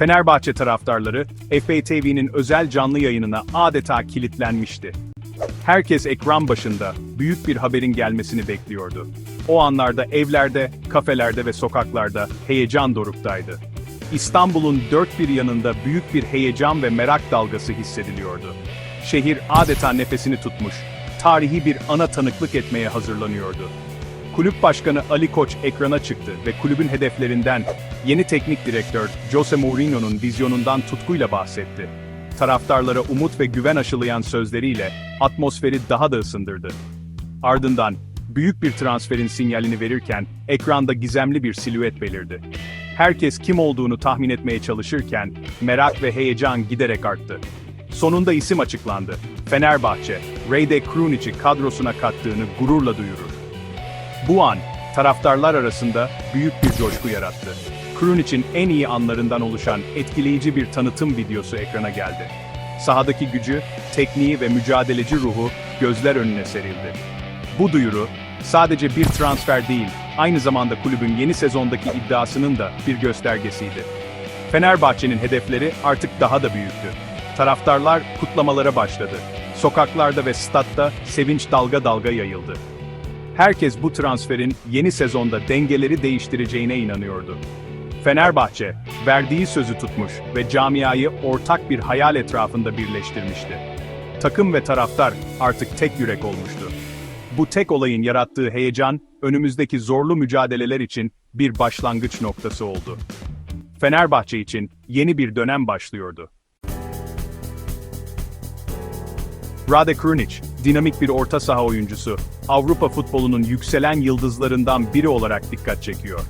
Fenerbahçe taraftarları, FA TV'nin özel canlı yayınına adeta kilitlenmişti. Herkes ekran başında, büyük bir haberin gelmesini bekliyordu. O anlarda evlerde, kafelerde ve sokaklarda heyecan doruktaydı. İstanbul'un dört bir yanında büyük bir heyecan ve merak dalgası hissediliyordu. Şehir adeta nefesini tutmuş, tarihi bir ana tanıklık etmeye hazırlanıyordu. Kulüp başkanı Ali Koç ekrana çıktı ve kulübün hedeflerinden yeni teknik direktör Jose Mourinho'nun vizyonundan tutkuyla bahsetti. Taraftarlara umut ve güven aşılayan sözleriyle atmosferi daha da ısındırdı. Ardından büyük bir transferin sinyalini verirken ekranda gizemli bir silüet belirdi. Herkes kim olduğunu tahmin etmeye çalışırken merak ve heyecan giderek arttı. Sonunda isim açıklandı. Fenerbahçe, Rayde Krunic'i kadrosuna kattığını gururla duyurur. Bu an, taraftarlar arasında büyük bir coşku yarattı. Krunic'in en iyi anlarından oluşan etkileyici bir tanıtım videosu ekrana geldi. Sahadaki gücü, tekniği ve mücadeleci ruhu gözler önüne serildi. Bu duyuru, sadece bir transfer değil, aynı zamanda kulübün yeni sezondaki iddiasının da bir göstergesiydi. Fenerbahçe'nin hedefleri artık daha da büyüktü. Taraftarlar kutlamalara başladı. Sokaklarda ve statta sevinç dalga dalga yayıldı. Herkes bu transferin yeni sezonda dengeleri değiştireceğine inanıyordu. Fenerbahçe, verdiği sözü tutmuş ve camiayı ortak bir hayal etrafında birleştirmişti. Takım ve taraftar artık tek yürek olmuştu. Bu tek olayın yarattığı heyecan, önümüzdeki zorlu mücadeleler için bir başlangıç noktası oldu. Fenerbahçe için yeni bir dönem başlıyordu. Rade Krunic, dinamik bir orta saha oyuncusu, Avrupa futbolunun yükselen yıldızlarından biri olarak dikkat çekiyor.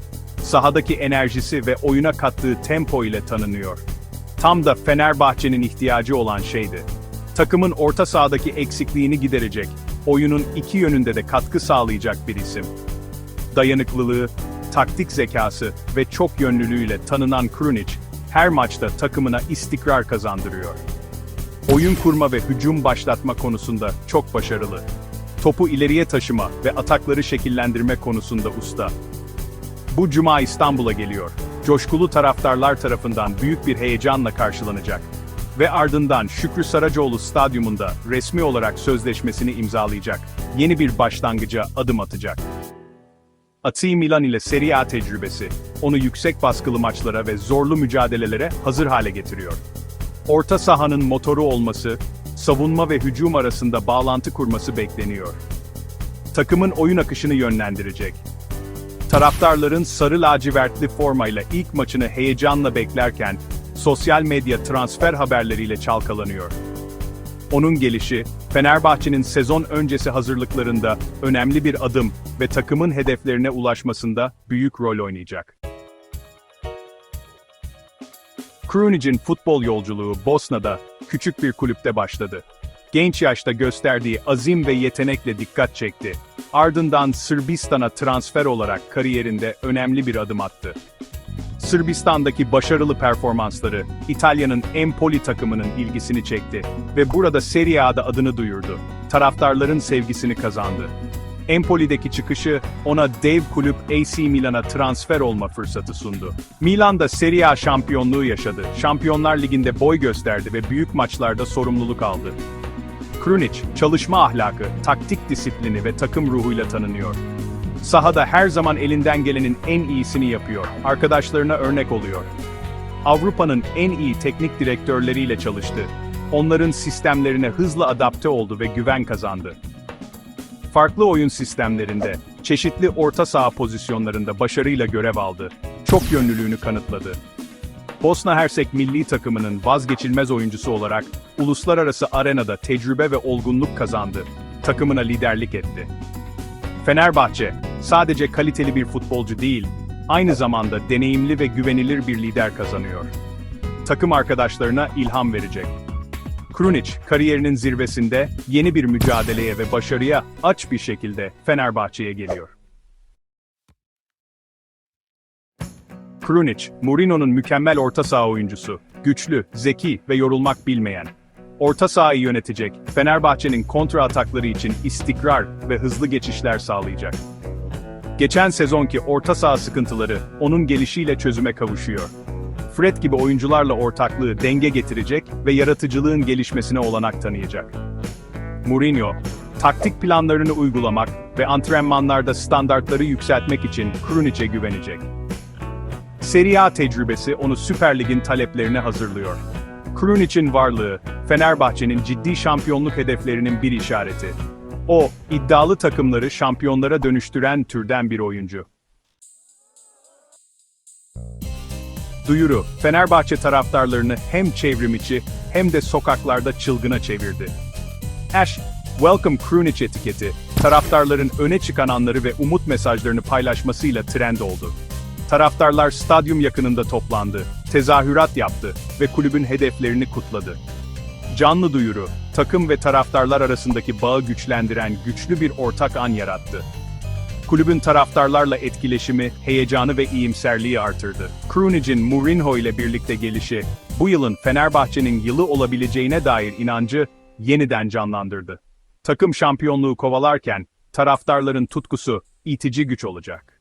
Sahadaki enerjisi ve oyuna kattığı tempo ile tanınıyor. Tam da Fenerbahçe'nin ihtiyacı olan şeydi. Takımın orta sahadaki eksikliğini giderecek, oyunun iki yönünde de katkı sağlayacak bir isim. Dayanıklılığı, taktik zekası ve çok yönlülüğüyle tanınan Krunic, her maçta takımına istikrar kazandırıyor. Oyun kurma ve hücum başlatma konusunda çok başarılı. Topu ileriye taşıma ve atakları şekillendirme konusunda usta. Bu cuma İstanbul'a geliyor. Coşkulu taraftarlar tarafından büyük bir heyecanla karşılanacak. Ve ardından Şükrü Saracoğlu Stadyumunda resmi olarak sözleşmesini imzalayacak. Yeni bir başlangıca adım atacak. AC Milan ile Serie A tecrübesi, onu yüksek baskılı maçlara ve zorlu mücadelelere hazır hale getiriyor. Orta sahanın motoru olması, savunma ve hücum arasında bağlantı kurması bekleniyor. Takımın oyun akışını yönlendirecek. Taraftarların sarı lacivertli formayla ilk maçını heyecanla beklerken, sosyal medya transfer haberleriyle çalkalanıyor. Onun gelişi, Fenerbahçe'nin sezon öncesi hazırlıklarında önemli bir adım ve takımın hedeflerine ulaşmasında büyük rol oynayacak. Krunic'in futbol yolculuğu Bosna'da, küçük bir kulüpte başladı. Genç yaşta gösterdiği azim ve yetenekle dikkat çekti. Ardından Sırbistan'a transfer olarak kariyerinde önemli bir adım attı. Sırbistan'daki başarılı performansları, İtalya'nın Empoli takımının ilgisini çekti ve burada Serie A'da adını duyurdu. Taraftarların sevgisini kazandı. Empoli'deki çıkışı ona dev kulüp AC Milan'a transfer olma fırsatı sundu. Milan'da Serie A şampiyonluğu yaşadı. Şampiyonlar Ligi'nde boy gösterdi ve büyük maçlarda sorumluluk aldı. Krunic, çalışma ahlakı, taktik disiplini ve takım ruhuyla tanınıyor. Sahada her zaman elinden gelenin en iyisini yapıyor, arkadaşlarına örnek oluyor. Avrupa'nın en iyi teknik direktörleriyle çalıştı. Onların sistemlerine hızla adapte oldu ve güven kazandı. Farklı oyun sistemlerinde, çeşitli orta saha pozisyonlarında başarıyla görev aldı. Çok yönlülüğünü kanıtladı. Bosna Hersek milli takımının vazgeçilmez oyuncusu olarak uluslararası arenada tecrübe ve olgunluk kazandı. Takımına liderlik etti. Fenerbahçe, sadece kaliteli bir futbolcu değil, aynı zamanda deneyimli ve güvenilir bir lider kazanıyor. Takım arkadaşlarına ilham verecek. Krunic, kariyerinin zirvesinde yeni bir mücadeleye ve başarıya aç bir şekilde Fenerbahçe'ye geliyor. Krunic, Mourinho'nun mükemmel orta saha oyuncusu, güçlü, zeki ve yorulmak bilmeyen. Orta sahayı yönetecek, Fenerbahçe'nin kontra atakları için istikrar ve hızlı geçişler sağlayacak. Geçen sezonki orta saha sıkıntıları onun gelişiyle çözüme kavuşuyor. Fred gibi oyuncularla ortaklığı denge getirecek ve yaratıcılığın gelişmesine olanak tanıyacak. Mourinho, taktik planlarını uygulamak ve antrenmanlarda standartları yükseltmek için Krunić'e güvenecek. Serie A tecrübesi onu Süper Lig'in taleplerine hazırlıyor. Krunić'in varlığı, Fenerbahçe'nin ciddi şampiyonluk hedeflerinin bir işareti. O, iddialı takımları şampiyonlara dönüştüren türden bir oyuncu. Duyuru, Fenerbahçe taraftarlarını hem çevrim içi hem de sokaklarda çılgına çevirdi. Ash, Welcome Krunic etiketi, taraftarların öne çıkan anları ve umut mesajlarını paylaşmasıyla trend oldu. Taraftarlar stadyum yakınında toplandı, tezahürat yaptı ve kulübün hedeflerini kutladı. Canlı duyuru, takım ve taraftarlar arasındaki bağı güçlendiren güçlü bir ortak an yarattı. Kulübün taraftarlarla etkileşimi, heyecanı ve iyimserliği artırdı. Krunić'in Mourinho ile birlikte gelişi, bu yılın Fenerbahçe'nin yılı olabileceğine dair inancı yeniden canlandırdı. Takım şampiyonluğu kovalarken, taraftarların tutkusu itici güç olacak.